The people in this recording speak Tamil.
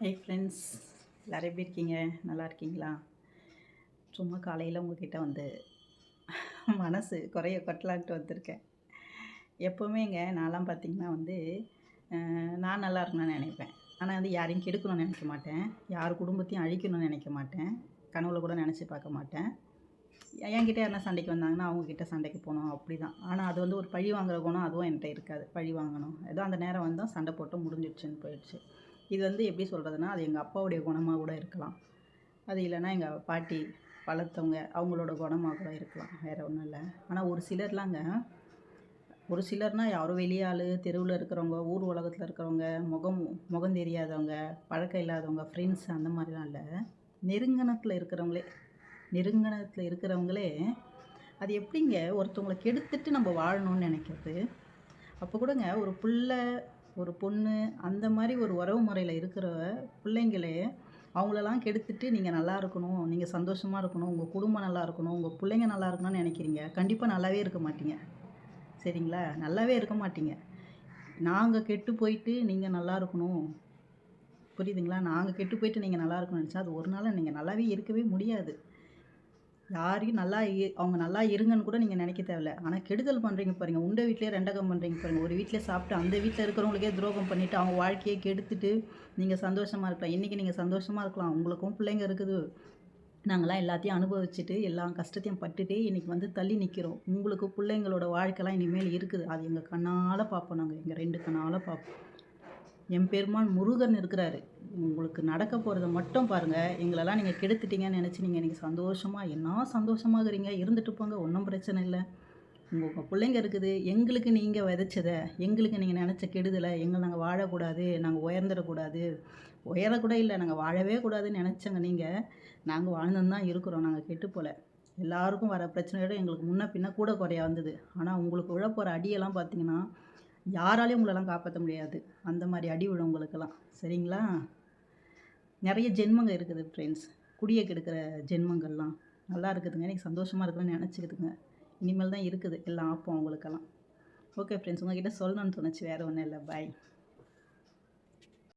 ஹை ஃப்ரெண்ட்ஸ் எல்லோரும் எப்படி இருக்கீங்க? நல்லா இருக்கீங்களா? சும்மா காலையில் உங்ககிட்ட வந்து மனசு குறைய கொட்டலான்ட்டு வந்திருக்கேன். எப்போவுமேங்க நான்லாம் பார்த்திங்கன்னா வந்து நான் நல்லா இருக்கணும்னு நினைப்பேன். ஆனால் வந்து யாரையும் கெடுக்கணும்னு நினைக்க மாட்டேன். யார் குடும்பத்தையும் அழிக்கணும்னு நினைக்க மாட்டேன். கனவுல கூட நினச்சி பார்க்க மாட்டேன். என்கிட்ட யாருனா சண்டைக்கு வந்தாங்கன்னா அவங்கக்கிட்ட சண்டைக்கு போகணும் அப்படி தான் ஆனால் அது வந்து ஒரு பழி வாங்குற குணம் அதுவும் என்கிட்ட இருக்காது. பழி வாங்கணும். ஏதோ அந்த நேரம் வந்தால் சண்டை போட்டு முடிஞ்சிடுச்சுன்னு போயிடுச்சு. இது வந்து எப்படி சொல்கிறதுனா அது எங்கள் அப்பாவுடைய குணமாக கூட இருக்கலாம். அது இல்லைன்னா எங்கள் பாட்டி வளர்த்தவங்க அவங்களோட குணமாக கூட இருக்கலாம். வேறு ஒன்றும் இல்லை. ஆனால் ஒரு சிலர்லாங்க ஒரு சிலர்னால் யாரும் வெளியாள் தெருவில் இருக்கிறவங்க ஊர் உலகத்தில் இருக்கிறவங்க முகம் முகம் தெரியாதவங்க பழக்கம் இல்லாதவங்க ஃப்ரெண்ட்ஸ் அந்த மாதிரிலாம் இல்லை. நெருங்கணத்தில் இருக்கிறவங்களே நெருங்கணத்தில் இருக்கிறவங்களே அது எப்படிங்க ஒருத்தவங்களை கெடுத்துட்டு நம்ம வாழணும்னு நினைக்கிறது? அப்போ கூடங்க ஒரு பிள்ளை ஒரு பொண்ணு அந்த மாதிரி ஒரு உறவு முறையில் இருக்கிற பிள்ளைங்களே அவங்களெல்லாம் கெடுத்துட்டு நீங்கள் நல்லா இருக்கணும் நீங்கள் சந்தோஷமாக இருக்கணும் உங்கள் குடும்பம் நல்லா இருக்கணும் உங்கள் பிள்ளைங்க நல்லா இருக்கணும்னு நினைக்கிறீங்க. கண்டிப்பாக நல்லாவே இருக்க மாட்டீங்க. சரிங்களா? நல்லாவே இருக்க மாட்டீங்க. நாங்கள் கெட்டு போயிட்டு நீங்கள் நல்லா இருக்கணும். புரியுதுங்களா? நாங்கள் கெட்டு போயிட்டு நீங்கள் நல்லா இருக்கணும்னு நினச்சா அது ஒரு நாள் நீங்கள் நல்லாவே இருக்கவே முடியாது. யாரையும் நல்லா அவங்க நல்லா இருங்கன்னு கூட நீங்கள் நினைக்க தேவையில்ல. ஆனால் கெடுதல் பண்ணுறீங்க பாருங்கள் உண்ட வீட்டிலே ரெண்டகம் பண்ணுறீங்க பாருங்கள் ஒரு வீட்டில் சாப்பிட்டு அந்த வீட்டில் இருக்கிறவங்களுக்கே துரோகம் பண்ணிவிட்டு அவங்க வாழ்க்கையை கெடுத்துட்டு நீங்கள் சந்தோஷமாக இருக்கலாம். இன்றைக்கி நீங்கள் சந்தோஷமாக இருக்கலாம். உங்களுக்கும் பிள்ளைங்க இருக்குது. நாங்களாம் எல்லாத்தையும் அனுபவிச்சுட்டு எல்லா கஷ்டத்தையும் பட்டுட்டு இன்றைக்கி வந்து தள்ளி நிற்கிறோம் உங்களுக்கு பிள்ளைங்களோட வாழ்க்கைலாம் இனிமேல் இருக்குது. அது எங்கள் கண்ணால் பார்ப்போம் நாங்கள் எங்கள் ரெண்டு கண்ணால் பார்ப்போம். என் பெருமான் முருகன் இருக்கிறாரு. உங்களுக்கு நடக்க போகிறத மட்டும் பாருங்கள் எங்களெல்லாம் நீங்கள் கெடுத்துட்டீங்கன்னு நினச்சி நீங்கள் இன்றைக்கி சந்தோஷமாக என்ன சந்தோஷமாகறீங்க? இருந்துட்டு போங்க ஒன்றும் பிரச்சனை இல்லை. உங்கள் உங்கள் பிள்ளைங்க இருக்குது. எங்களுக்கு நீங்கள் விதைச்சதை எங்களுக்கு நீங்கள் நினச்ச கெடுதலை எங்களை நாங்கள் வாழக்கூடாது நாங்கள் உயர்ந்துடக்கூடாது. உயரக்கூட இல்லை நாங்கள் வாழவே கூடாதுன்னு நினச்சங்க நீங்கள் நாங்கள் வாழ்ந்துன்னு தான் இருக்கிறோம். நாங்கள் கெட்டு போல. எல்லாருக்கும் வர பிரச்சனையோட எங்களுக்கு முன்ன பின்ன கூட குறையா வந்தது. ஆனால் உங்களுக்கு உழப்போகிற அடியெல்லாம் பார்த்தீங்கன்னா யாராலையும் உங்களெல்லாம் காப்பாற்ற முடியாது. அந்த மாதிரி அடி விழும் உங்களுக்கெல்லாம் சரிங்களா? நிறைய ஜென்மங்கள் இருக்குது ஃப்ரெண்ட்ஸ் குடியை கெடுக்கிற ஜென்மங்கள்லாம். நல்லா இருக்குதுங்க. எனக்கு சந்தோஷமாக இருக்குதுன்னு நினச்சிக்கிதுங்க. இனிமேல் தான் இருக்குது. எல்லாம் ஆப்போம் அவங்களுக்கெல்லாம். ஓகே ஃப்ரெண்ட்ஸ் உங்ககிட்ட சொல்லணும்னு தோணுச்சு. வேறு ஒன்றும் இல்லை. பாய்